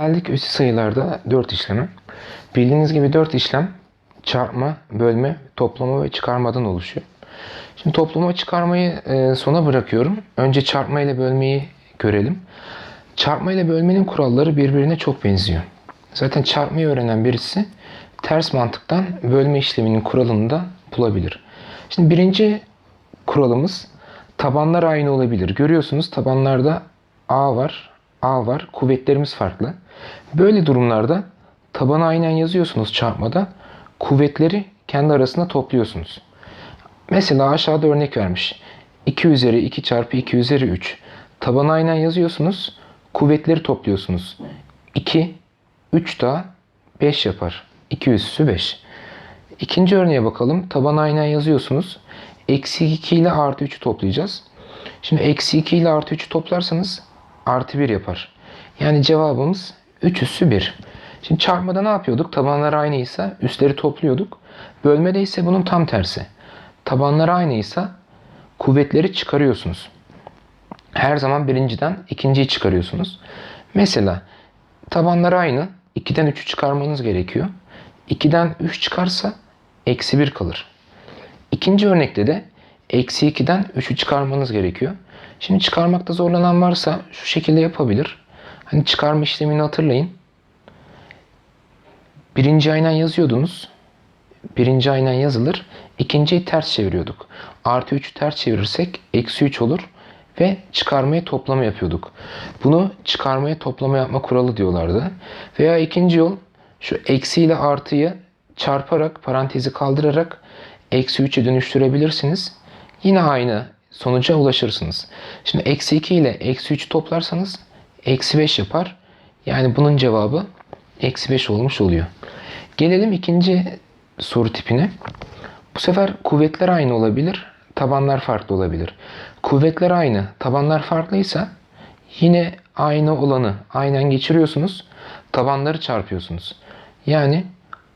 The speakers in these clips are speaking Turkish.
Geldik üstü sayılarda 4 işlemi. Bildiğiniz gibi 4 işlem çarpma, bölme, toplama ve çıkarmadan oluşuyor. Şimdi toplama çıkarmayı e, sona bırakıyorum. Önce çarpma ile bölmeyi görelim. Çarpma ile bölmenin kuralları birbirine çok benziyor. Zaten çarpmayı öğrenen birisi ters mantıktan bölme işleminin kuralını da bulabilir. Şimdi birinci kuralımız tabanlar aynı olabilir. Görüyorsunuz tabanlarda A var, A var. Kuvvetlerimiz farklı. Böyle durumlarda tabanı aynen yazıyorsunuz çarpmada. Kuvvetleri kendi arasında topluyorsunuz. Mesela aşağıda örnek vermiş. 2 üzeri 2 çarpı 2 üzeri 3. Tabanı aynen yazıyorsunuz. Kuvvetleri topluyorsunuz. 2, 3 daha 5 yapar. 2 üssü 5. İkinci örneğe bakalım. Tabanı aynen yazıyorsunuz. Eksi 2 ile artı 3'ü toplayacağız. Şimdi eksi 2 ile artı 3'ü toplarsanız artı 1 yapar. Yani cevabımız 3 üssü 1. Şimdi çarpmada ne yapıyorduk? Tabanlar aynıysa üstleri topluyorduk. Bölmede ise bunun tam tersi. Tabanlar aynıysa kuvvetleri çıkarıyorsunuz. Her zaman birinciden ikinciyi çıkarıyorsunuz. Mesela tabanlar aynı. 2'den 3'ü çıkarmanız gerekiyor. 2'den 3 çıkarsa eksi 1 kalır. İkinci örnekte de eksi 2'den 3'ü çıkarmanız gerekiyor. Şimdi çıkarmakta zorlanan varsa şu şekilde yapabilir. Hani çıkarma işlemini hatırlayın. Birinci aynen yazıyordunuz. Birinci aynen yazılır. İkinciyi ters çeviriyorduk. Artı 3'ü ters çevirirsek eksi 3 olur. Ve çıkarmaya toplama yapıyorduk. Bunu çıkarmaya toplama yapma kuralı diyorlardı. Veya ikinci yol şu eksi ile artıyı çarparak parantezi kaldırarak eksi 3'e dönüştürebilirsiniz. Yine aynı sonuca ulaşırsınız. Şimdi eksi 2 ile eksi 3'ü toplarsanız eksi 5 yapar. Yani bunun cevabı eksi 5 olmuş oluyor. Gelelim ikinci soru tipine. Bu sefer kuvvetler aynı olabilir, tabanlar farklı olabilir. Kuvvetler aynı, tabanlar farklıysa yine aynı olanı aynen geçiriyorsunuz. Tabanları çarpıyorsunuz. Yani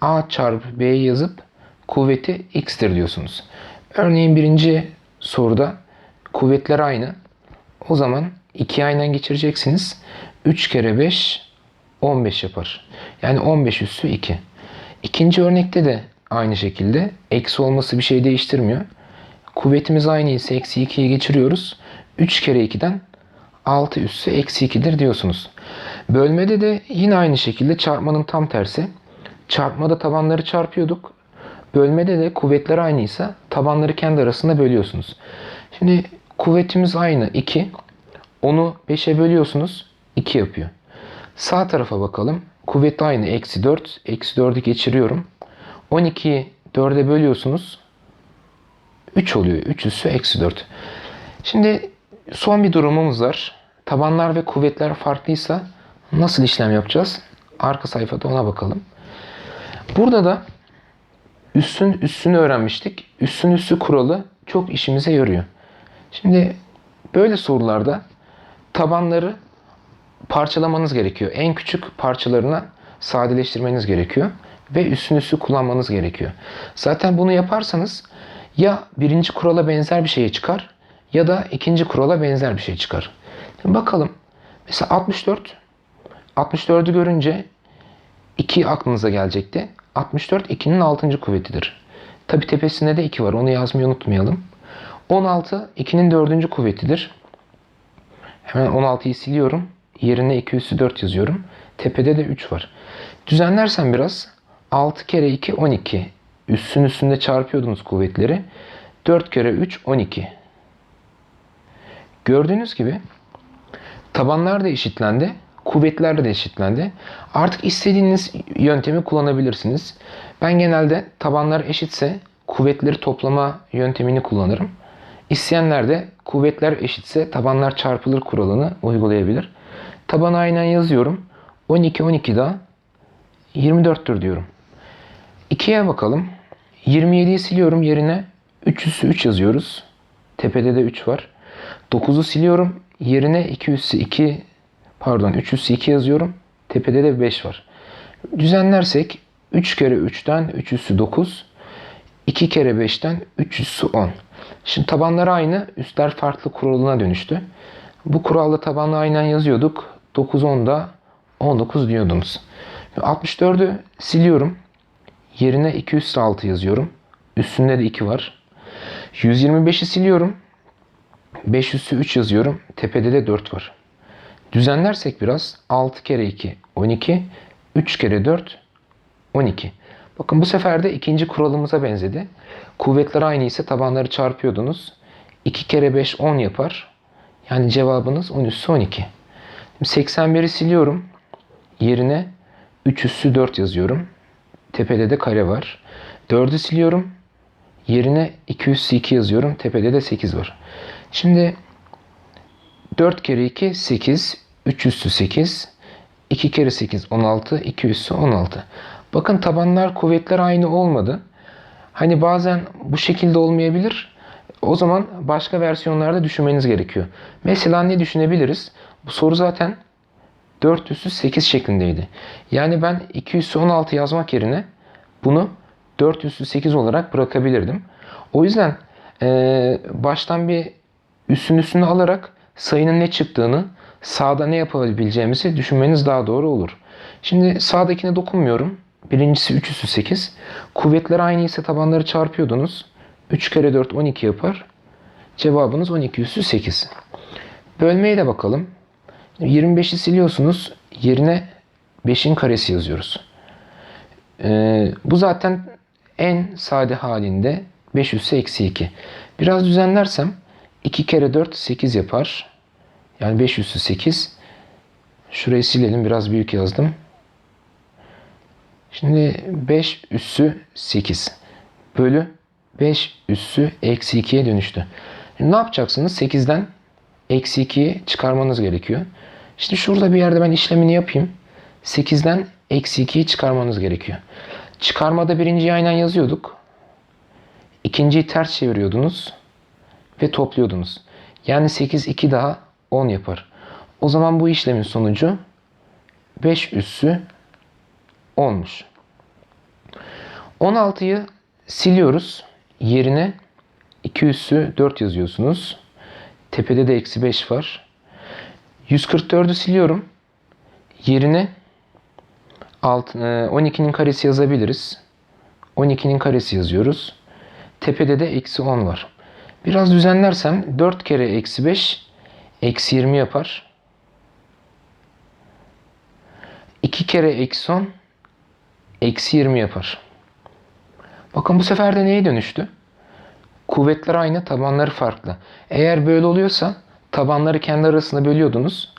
A çarpı B'yi yazıp kuvveti x'tir diyorsunuz. Örneğin birinci soruda kuvvetler aynı. O zaman 2 aynen geçireceksiniz. 3 kere 5 15 yapar. Yani 15 üssü 2. İkinci örnekte de aynı şekilde eksi olması bir şey değiştirmiyor. Kuvvetimiz aynı ise eksi 2'yi geçiriyoruz. 3 kere 2'den 6 üssü eksi 2'dir diyorsunuz. Bölmede de yine aynı şekilde çarpmanın tam tersi. Çarpmada tabanları çarpıyorduk. Bölmede de kuvvetler aynıysa tabanları kendi arasında bölüyorsunuz. Şimdi kuvvetimiz aynı 2. Onu 5'e bölüyorsunuz 2 yapıyor. Sağ tarafa bakalım. Kuvvet aynı eksi 4. Eksi 4'ü geçiriyorum. 12'yi 4'e bölüyorsunuz. 3 oluyor. 3 üssü eksi 4. Şimdi son bir durumumuz var. Tabanlar ve kuvvetler farklıysa nasıl işlem yapacağız? Arka sayfada ona bakalım. Burada da üssün üssünü öğrenmiştik. Üssün üssü kuralı çok işimize yarıyor. Şimdi böyle sorularda tabanları parçalamanız gerekiyor. En küçük parçalarına sadeleştirmeniz gerekiyor. Ve üstün üstü kullanmanız gerekiyor. Zaten bunu yaparsanız ya birinci kurala benzer bir şey çıkar ya da ikinci kurala benzer bir şey çıkar. Bakalım. Mesela 64. 64'ü görünce 2 aklınıza gelecekti. 64 2'nin 6. kuvvetidir. Tabi tepesinde de 2 var. Onu yazmayı unutmayalım. 16 2'nin 4. kuvvetidir. Hemen 16'yı siliyorum. Yerine 2 üssü 4 yazıyorum. Tepede de 3 var. Düzenlersem biraz 6 kere 2 12. Üssün üstünde çarpıyordunuz kuvvetleri. 4 kere 3 12. Gördüğünüz gibi tabanlar da eşitlendi. Kuvvetler de eşitlendi. Artık istediğiniz yöntemi kullanabilirsiniz. Ben genelde tabanlar eşitse kuvvetleri toplama yöntemini kullanırım. İsteyenler de kuvvetler eşitse tabanlar çarpılır kuralını uygulayabilir. Tabanı aynen yazıyorum. 12 12 daha 24'tür diyorum. 2'ye bakalım. 27'yi siliyorum yerine 3 üssü 3 yazıyoruz. Tepede de 3 var. 9'u siliyorum. Yerine 2 üssü 2 pardon 3 üssü 2 yazıyorum. Tepede de 5 var. Düzenlersek 3 kere 3'ten 3 üssü 9. 2 kere 5'ten 3 üssü 10. Şimdi tabanlar aynı, üstler farklı kuralına dönüştü. Bu kuralda tabanlı aynen yazıyorduk. 9 10'da 19 diyordunuz. 64'ü siliyorum. Yerine 2 üssü 6 yazıyorum. Üstünde de 2 var. 125'i siliyorum. 5 üssü 3 yazıyorum. Tepede de 4 var. Düzenlersek biraz 6 kere 2 12 3 kere 4 12. Bakın bu sefer de ikinci kuralımıza benzedi. Kuvvetler aynı ise tabanları çarpıyordunuz. 2 kere 5 10 yapar. Yani cevabınız 10 üssü 12. 81'i siliyorum. Yerine 3 üssü 4 yazıyorum. Tepede de kare var. 4'ü siliyorum. Yerine 2 üssü 2 yazıyorum. Tepede de 8 var. Şimdi 4 kere 2 8. 3 üssü 8. 2 kere 8 16. 2 üssü 16. Bakın tabanlar kuvvetler aynı olmadı. Hani bazen bu şekilde olmayabilir. O zaman başka versiyonlarda düşünmeniz gerekiyor. Mesela ne düşünebiliriz? Bu soru zaten 4 üssü 8 şeklindeydi. Yani ben 2 üssü 16 yazmak yerine bunu 4 üssü 8 olarak bırakabilirdim. O yüzden eee, baştan bir üssün üstünü alarak sayının ne çıktığını, sağda ne yapabileceğimizi düşünmeniz daha doğru olur. Şimdi sağdakine dokunmuyorum. Birincisi 3 üssü 8. Kuvvetler aynı ise tabanları çarpıyordunuz. 3 kere 4 12 yapar. Cevabınız 12 üssü 8. Bölmeye de bakalım. 25'i siliyorsunuz. Yerine 5'in karesi yazıyoruz. Ee, bu zaten en sade halinde 5 üssü eksi 2. Biraz düzenlersem 2 kere 4 8 yapar. Yani 5 üssü 8. Şurayı silelim. Biraz büyük yazdım. Şimdi 5 üssü 8 bölü 5 üssü eksi 2'ye dönüştü. Şimdi ne yapacaksınız? 8'den eksi 2'yi çıkarmanız gerekiyor. Şimdi şurada bir yerde ben işlemini yapayım. 8'den eksi 2'yi çıkarmanız gerekiyor. Çıkarmada birinciyi aynen yazıyorduk. İkinciyi ters çeviriyordunuz ve topluyordunuz. Yani 8 2 daha 10 yapar. O zaman bu işlemin sonucu 5 üssü 10'muş. 16'yı siliyoruz. Yerine 2 üssü 4 yazıyorsunuz. Tepede de eksi 5 var. 144'ü siliyorum. Yerine alt- e, 12'nin karesi yazabiliriz. 12'nin karesi yazıyoruz. Tepede de eksi 10 var. Biraz düzenlersem 4 kere eksi 5 eksi 20 yapar. 2 kere eksi 10 eksi 20 yapar. Bakın bu sefer de neye dönüştü? Kuvvetler aynı, tabanları farklı. Eğer böyle oluyorsa tabanları kendi arasında bölüyordunuz.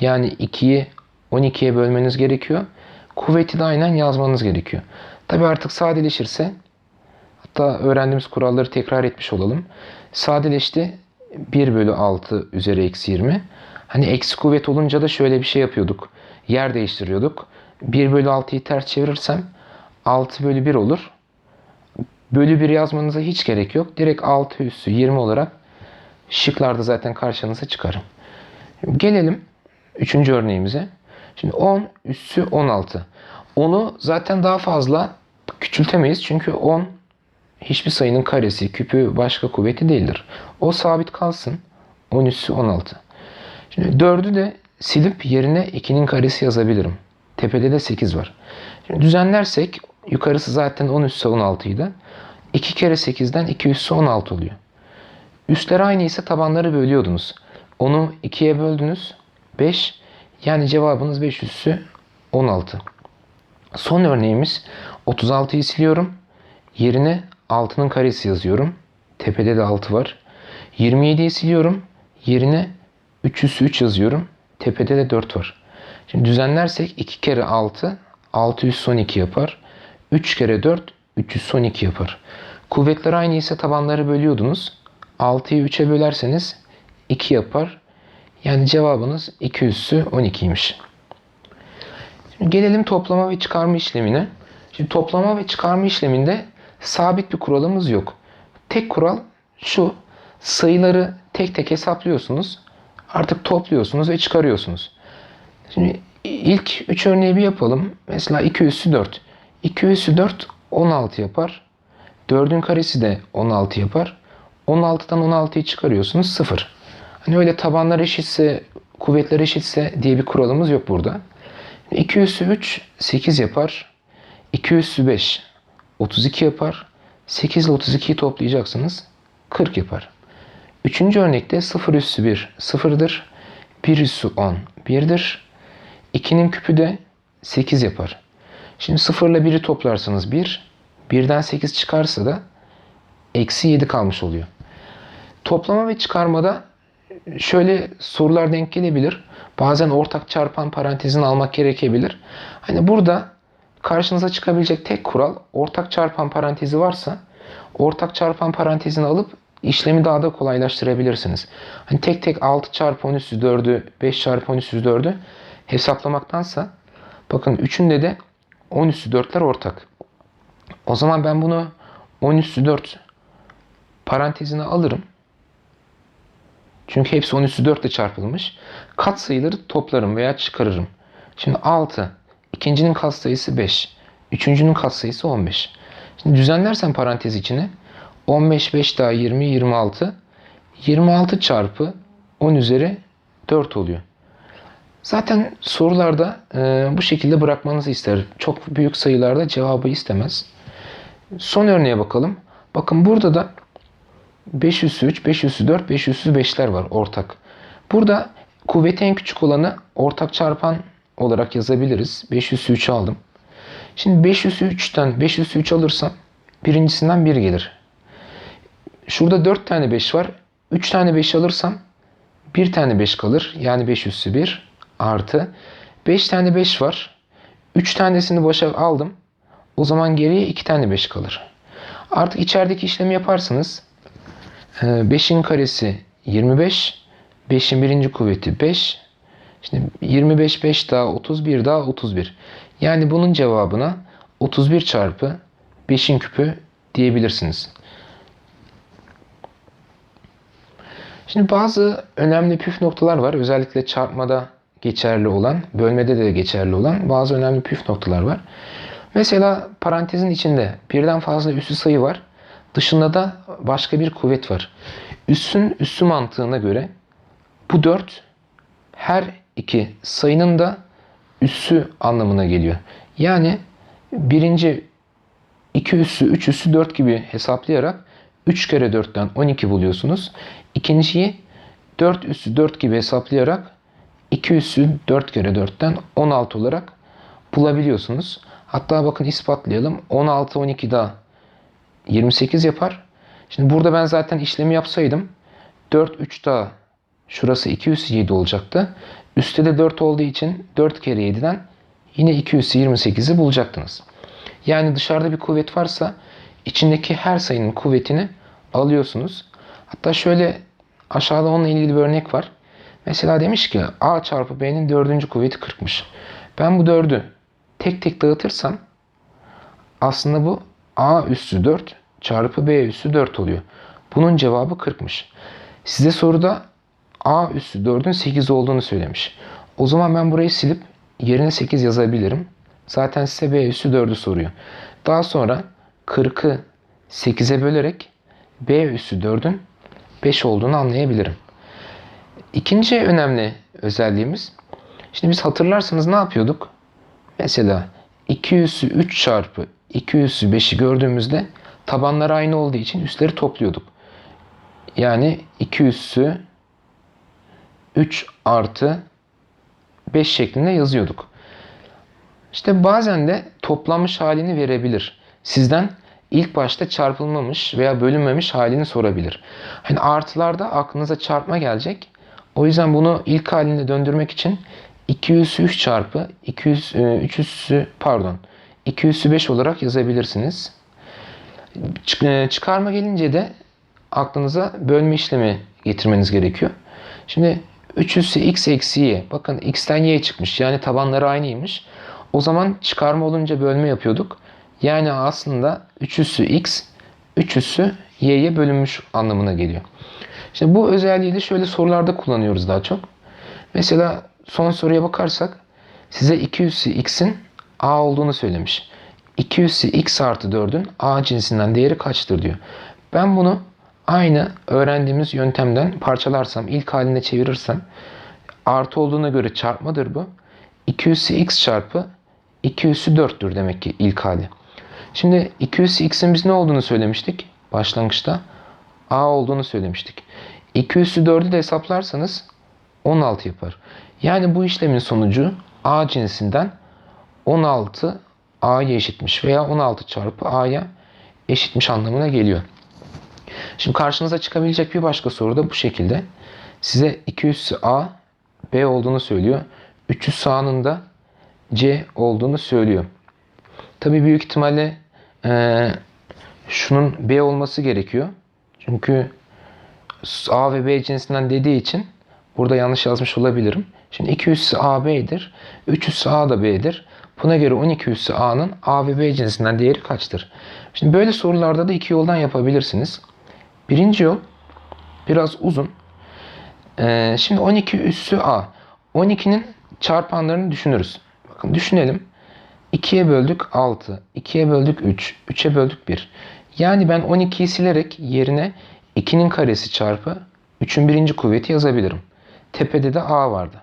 Yani 2'yi 12'ye bölmeniz gerekiyor. Kuvveti de aynen yazmanız gerekiyor. Tabi artık sadeleşirse hatta öğrendiğimiz kuralları tekrar etmiş olalım. Sadeleşti 1 bölü 6 üzeri eksi 20. Hani eksi kuvvet olunca da şöyle bir şey yapıyorduk. Yer değiştiriyorduk. 1 bölü 6'yı ters çevirirsem 6 bölü 1 olur. Bölü 1 yazmanıza hiç gerek yok. Direkt 6 üssü 20 olarak şıklarda zaten karşınıza çıkarım. Gelelim 3. örneğimize. Şimdi 10 üssü 16. Onu zaten daha fazla küçültemeyiz. Çünkü 10 hiçbir sayının karesi, küpü, başka kuvveti değildir. O sabit kalsın. 10 üssü 16. Şimdi 4'ü de silip yerine 2'nin karesi yazabilirim. Tepede de 8 var. Şimdi düzenlersek yukarısı zaten 10 üssü 16 idi. 2 kere 8'den 2 üssü 16 oluyor. Üstler aynı ise tabanları bölüyordunuz. Onu 2'ye böldünüz. 5. Yani cevabınız 5 üssü 16. Son örneğimiz 36'yı siliyorum. Yerine 6'nın karesi yazıyorum. Tepede de 6 var. 27'yi siliyorum. Yerine 3 üssü 3 yazıyorum. Tepede de 4 var. Şimdi düzenlersek 2 kere 6 6 üssü 12 yapar. 3 kere 4 3 üssü 12 yapar. Kuvvetler aynı ise tabanları bölüyordunuz. 6'yı 3'e bölerseniz 2 yapar. Yani cevabınız 2 üssü 12'ymiş. Şimdi gelelim toplama ve çıkarma işlemine. Şimdi toplama ve çıkarma işleminde sabit bir kuralımız yok. Tek kural şu. Sayıları tek tek hesaplıyorsunuz. Artık topluyorsunuz ve çıkarıyorsunuz. Şimdi ilk 3 örneği bir yapalım. Mesela 2 üssü 4. 2 üssü 4 16 yapar. 4'ün karesi de 16 yapar. 16'dan 16'yı çıkarıyorsunuz 0. Hani öyle tabanlar eşitse, kuvvetler eşitse diye bir kuralımız yok burada. 2 üssü 3 8 yapar. 2 üssü 5 32 yapar. 8 ile 32'yi toplayacaksınız. 40 yapar. Üçüncü örnekte 0 üssü 1 sıfırdır. 1 üssü 10 1'dir. 2'nin küpü de 8 yapar. Şimdi 0 ile 1'i toplarsanız 1. 1'den 8 çıkarsa da eksi 7 kalmış oluyor. Toplama ve çıkarmada şöyle sorular denk gelebilir. Bazen ortak çarpan parantezini almak gerekebilir. Hani burada karşınıza çıkabilecek tek kural ortak çarpan parantezi varsa ortak çarpan parantezini alıp işlemi daha da kolaylaştırabilirsiniz. Hani tek tek 6 çarpı 10 üssü 4'ü 5 çarpı 10 üssü 4'ü hesaplamaktansa bakın üçünde de 10 üssü 4'ler ortak. O zaman ben bunu 10 üssü 4 parantezine alırım. Çünkü hepsi 10 üssü 4 ile çarpılmış. Kat sayıları toplarım veya çıkarırım. Şimdi 6. ikincinin katsayısı 5. Üçüncünün katsayısı 15. Şimdi düzenlersen parantez içine 15 5 daha 20 26. 26 çarpı 10 üzeri 4 oluyor. Zaten sorularda e, bu şekilde bırakmanızı ister. Çok büyük sayılarda cevabı istemez. Son örneğe bakalım. Bakın burada da 5 üssü 3, 5 üssü 4, 5 üssü 5'ler var ortak. Burada kuvveti en küçük olanı ortak çarpan olarak yazabiliriz. 5 üssü 3 aldım. Şimdi 5 üssü 3'ten 5 üssü 3 alırsam birincisinden 1 gelir. Şurada 4 tane 5 var. 3 tane 5 alırsam 1 tane 5 kalır. Yani 5 üssü 1 artı 5 tane 5 var. 3 tanesini boşa aldım. O zaman geriye 2 tane 5 kalır. Artık içerideki işlemi yaparsınız. 5'in karesi 25. 5'in birinci kuvveti 5. Şimdi 25 5 daha 31 daha 31. Yani bunun cevabına 31 çarpı 5'in küpü diyebilirsiniz. Şimdi bazı önemli püf noktalar var. Özellikle çarpmada geçerli olan, bölmede de geçerli olan bazı önemli püf noktalar var. Mesela parantezin içinde birden fazla üssü sayı var. Dışında da başka bir kuvvet var. Üssün üssü mantığına göre bu 4 her iki sayının da üssü anlamına geliyor. Yani birinci 2 üssü, 3 üssü, 4 gibi hesaplayarak 3 kere 4'ten 12 buluyorsunuz. İkinciyi 4 üssü 4 gibi hesaplayarak 2 üssü 4 kere 4'ten 16 olarak bulabiliyorsunuz. Hatta bakın ispatlayalım. 16 12 daha 28 yapar. Şimdi burada ben zaten işlemi yapsaydım 4 3 daha şurası 2 üssü 7 olacaktı. Üstte de 4 olduğu için 4 kere 7'den yine 2 üssü 28'i bulacaktınız. Yani dışarıda bir kuvvet varsa içindeki her sayının kuvvetini alıyorsunuz. Hatta şöyle aşağıda onunla ilgili bir örnek var. Mesela demiş ki A çarpı B'nin dördüncü kuvveti 40'mış. Ben bu dördü tek tek dağıtırsam aslında bu A üssü 4 çarpı B üssü 4 oluyor. Bunun cevabı 40'mış. Size soruda A üssü 4'ün 8 olduğunu söylemiş. O zaman ben burayı silip yerine 8 yazabilirim. Zaten size B üssü 4'ü soruyor. Daha sonra 40'ı 8'e bölerek B üssü 4'ün 5 olduğunu anlayabilirim. İkinci önemli özelliğimiz, şimdi biz hatırlarsanız ne yapıyorduk? Mesela 2 üssü 3 çarpı 2 üssü 5'i gördüğümüzde tabanlar aynı olduğu için üstleri topluyorduk. Yani 2 üssü 3 artı 5 şeklinde yazıyorduk. İşte bazen de toplanmış halini verebilir. Sizden ilk başta çarpılmamış veya bölünmemiş halini sorabilir. Hani artılarda aklınıza çarpma gelecek. O yüzden bunu ilk halinde döndürmek için 203 çarpı 200, 300 pardon 205 olarak yazabilirsiniz. Çıkarma gelince de aklınıza bölme işlemi getirmeniz gerekiyor. Şimdi 3 üssü x eksi y. Bakın x'ten y çıkmış. Yani tabanları aynıymış. O zaman çıkarma olunca bölme yapıyorduk. Yani aslında 3 üssü x 3 üssü y'ye bölünmüş anlamına geliyor. Şimdi bu özelliği de şöyle sorularda kullanıyoruz daha çok. Mesela son soruya bakarsak size 2 üssü x'in a olduğunu söylemiş. 2 üssü x artı 4'ün a cinsinden değeri kaçtır diyor. Ben bunu aynı öğrendiğimiz yöntemden parçalarsam, ilk haline çevirirsem artı olduğuna göre çarpmadır bu. 2 üssü x çarpı 2 üssü 4'tür demek ki ilk hali. Şimdi 2 üssü x'in biz ne olduğunu söylemiştik başlangıçta. A olduğunu söylemiştik. 2 üssü 4'ü de hesaplarsanız 16 yapar. Yani bu işlemin sonucu a cinsinden 16 a'ya eşitmiş veya 16 çarpı a'ya eşitmiş anlamına geliyor. Şimdi karşınıza çıkabilecek bir başka soru da bu şekilde. Size 2 üssü a b olduğunu söylüyor. 3 üssü a'nın da c olduğunu söylüyor. Tabii büyük ihtimalle eee, şunun b olması gerekiyor. Çünkü a ve b cinsinden dediği için burada yanlış yazmış olabilirim. Şimdi 2 üssü a b'dir. 3 üssü a da b'dir. Buna göre 12 üssü a'nın a ve b cinsinden değeri kaçtır? Şimdi böyle sorularda da iki yoldan yapabilirsiniz. Birinci yol biraz uzun. Ee, şimdi 12 üssü a. 12'nin çarpanlarını düşünürüz. Bakın düşünelim. 2'ye böldük 6, 2'ye böldük 3, 3'e böldük 1. Yani ben 12'yi silerek yerine 2'nin karesi çarpı 3'ün birinci kuvveti yazabilirim. Tepede de a vardı.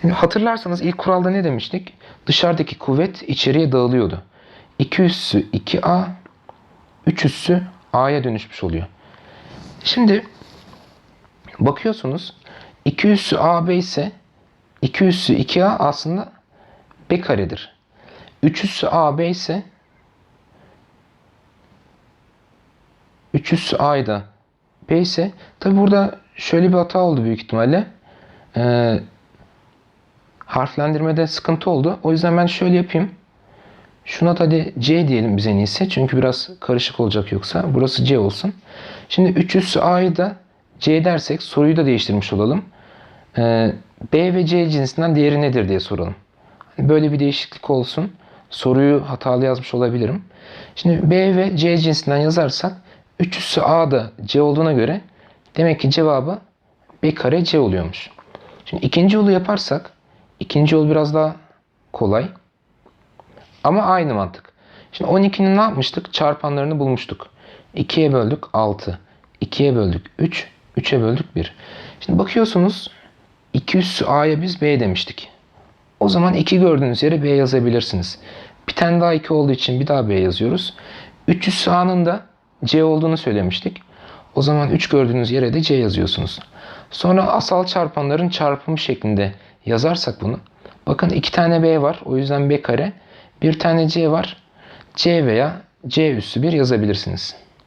Şimdi hatırlarsanız ilk kuralda ne demiştik? Dışarıdaki kuvvet içeriye dağılıyordu. 2 üssü 2a, 3 üssü a'ya dönüşmüş oluyor. Şimdi bakıyorsunuz 2 üssü ab ise 2 üssü 2a aslında b karedir. 3 üssü ab ise 3 üssü a da b ise tabi burada şöyle bir hata oldu büyük ihtimalle. Ee, harflendirmede sıkıntı oldu. O yüzden ben şöyle yapayım. Şuna hadi C diyelim biz en iyisi. Çünkü biraz karışık olacak yoksa. Burası C olsun. Şimdi 3 üssü A'yı da C dersek soruyu da değiştirmiş olalım. Ee, B ve C cinsinden değeri nedir diye soralım. Hani Böyle bir değişiklik olsun. Soruyu hatalı yazmış olabilirim. Şimdi B ve C cinsinden yazarsak 3 üssü A da C olduğuna göre demek ki cevabı B kare C oluyormuş. Şimdi ikinci yolu yaparsak ikinci yol biraz daha kolay. Ama aynı mantık. Şimdi 12'nin ne yapmıştık? Çarpanlarını bulmuştuk. 2'ye böldük 6. 2'ye böldük 3. 3'e böldük 1. Şimdi bakıyorsunuz 2 üssü A'ya biz B demiştik. O zaman 2 gördüğünüz yere B yazabilirsiniz. Bir tane daha 2 olduğu için bir daha B yazıyoruz. 3 üssü A'nın da C olduğunu söylemiştik. O zaman 3 gördüğünüz yere de C yazıyorsunuz. Sonra asal çarpanların çarpımı şeklinde yazarsak bunu. Bakın 2 tane B var. O yüzden B kare. Bir tane C var. C veya C üssü 1 yazabilirsiniz.